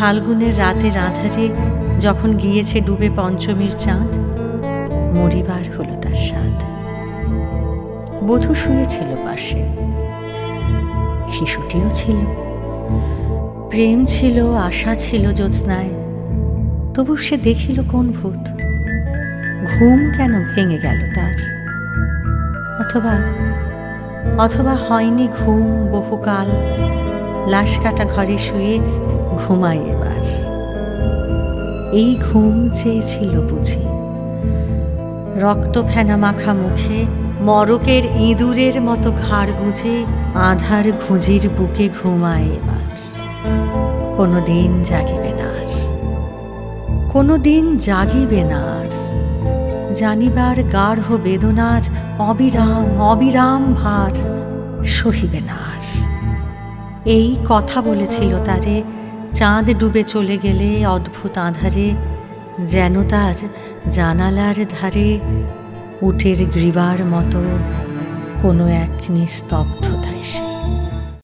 ফাল্গুনের রাতের আধারে যখন গিয়েছে ডুবে পঞ্চমীর চাঁদ, মরিবার হলো তার স্বাদ। বধূ শুয়েছিল পাশে, শিশুটিও ছিল। প্রেম ছিল, আশা ছিল জ্যোৎস্নায়, তবু সে দেখিল কোন ভূত? ঘুম কেন ভেঙে গেল তার? অথবা অথবা হয়নি ঘুম বহুকাল, লাশ কাটা ঘরে শুয়ে ঘুমাই এবার। এই ঘুম চেয়েছিল বুঝি। রক্ত ফেনা মাখা মুখে মরকের ইঁদুরের মতো ঘাড় গুঁজে আধার ঘুঁজির বুকে ঘুমায় এবার। কোনো দিন জাগিবে না আর। কোনো দিন জাগিবে না আর। জানিবার গাঢ় বেদনার অবিরাম অবিরাম ভার সহিবে না আর। এই কথা বলেছিল তারে চাঁদ ডুবে চলে গেলে অদ্ভুত আধারে, যেন তার জানালার ধারে উটের গ্রীবার মতো কোনো এক নিস্তব্ধতা এসে।